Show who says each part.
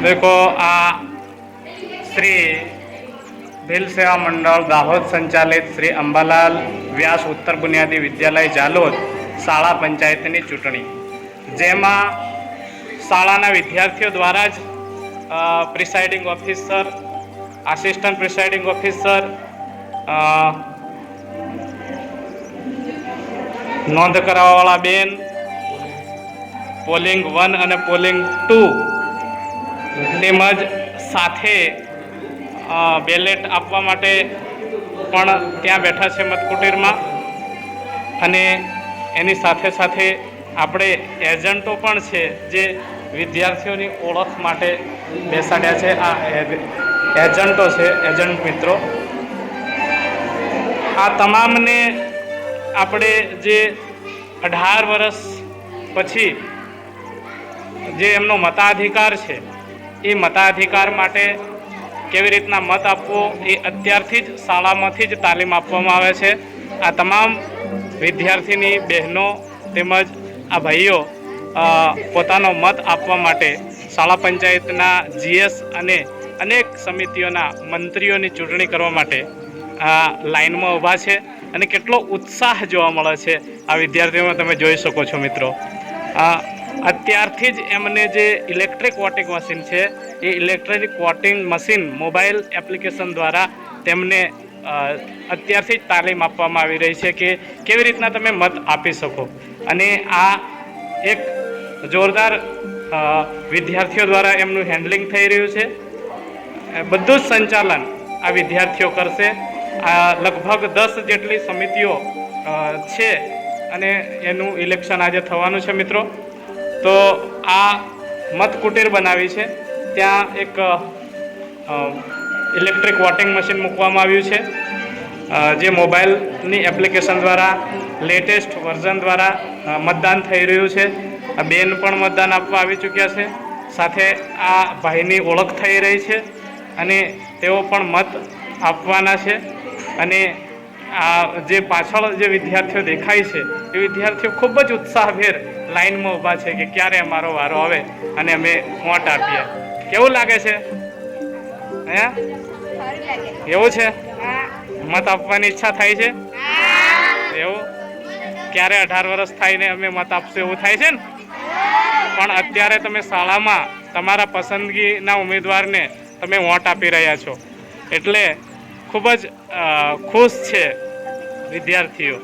Speaker 1: દેખો આ શ્રી ભીલ સેવા મંડળ દાહોદ સંચાલિત શ્રી અંબાલાલ વ્યાસ ઉત્તર બુનિયાદી વિદ્યાલય જાલોદ શાળા પંચાયતની ચૂંટણી જેમાં શાળાના વિદ્યાર્થીઓ દ્વારા જ presiding officer assistant presiding officer નોંધ કરાવવાવાળા બેન પોલિંગ વન અને પોલિંગ ટુ તેમજ સાથે બેલેટ આપવા માટે પણ ત્યાં બેઠા છે મતકુટીરમાં. અને એની સાથે સાથે આપણે એજન્ટો પણ છે જે વિદ્યાર્થીઓની ઓળખ માટે બેસાડ્યા છે. આ એજન્ટો છે, એજન્ટ મિત્રો. આ તમામને આપણે જે અઢાર વર્ષ પછી જે એમનો મતાધિકાર છે, એ મતાધિકાર માટે કેવી રીતના મત આપવો એ અત્યારથી જ શાળામાંથી જ તાલીમ આપવામાં આવે છે. આ તમામ વિદ્યાર્થીની બહેનો તેમજ આ ભાઈઓ પોતાનો મત આપવા માટે શાળા પંચાયતના જીએસ અને અનેક સમિતિઓના મંત્રીઓની ચૂંટણી કરવા માટે આ લાઈનમાં ઊભા છે અને કેટલો ઉત્સાહ જોવા મળે છે. આ વિદ્યાર્થીઓમાં તમે જોઈ શકો છો મિત્રો. આ અત્યારથી જ એમને જે ઇલેક્ટ્રિક વોટિંગ મશીન છે, એ electric voting machine mobile application દ્વારા તેમને અત્યારથી જ તાલીમ આપવામાં આવી રહી છે કે કેવી રીતના તમે મત આપી શકો. અને આ એક જોરદાર વિદ્યાર્થીઓ દ્વારા એમનું હેન્ડલિંગ થઈ રહ્યું છે. બધું જ સંચાલન આ વિદ્યાર્થીઓ કરશે. આ લગભગ દસ જેટલી સમિતિઓ છે અને એનું ઇલેક્શન આજે થવાનું છે મિત્રો. તો આ મત કુટીર બનાવી છે. ત્યાં એક ઇલેક્ટ્રિક વોટિંગ મશીન મૂકવામાં આવ્યું છે. જે મોબાઈલની એપ્લિકેશન દ્વારા લેટેસ્ટ વર્ઝન દ્વારા મતદાન થઈ રહ્યું છે. આ બેન પણ મતદાન આપવા આવી ચૂક્યા છે. સાથે આ ભાઈની ઓળખ થઈ રહી છે અને તેઓ પણ મત આપવાના છે. અને આ જે પાછળ જે વિદ્યાર્થીઓ દેખાય છે, એ વિદ્યાર્થીઓ ખૂબ જ ઉત્સાહભેર લાઈનમાં ઊભા છે કે ક્યારે અમારો વારો આવે અને અમે મોટ આપીએ. કેવું લાગે છે? હે? એવું છે? મત આપવાની ઈચ્છા થાય છે? એવું? ક્યારે અઢાર વર્ષ થાય ને અમે મત આપશું એવું થાય છે ને? પણ અત્યારે તમે શાળામાં તમારા પસંદગીના ઉમેદવારને તમે વોટ આપી રહ્યા છો. એટલે ખૂબ જ ખુશ છે વિદ્યાર્થીઓ.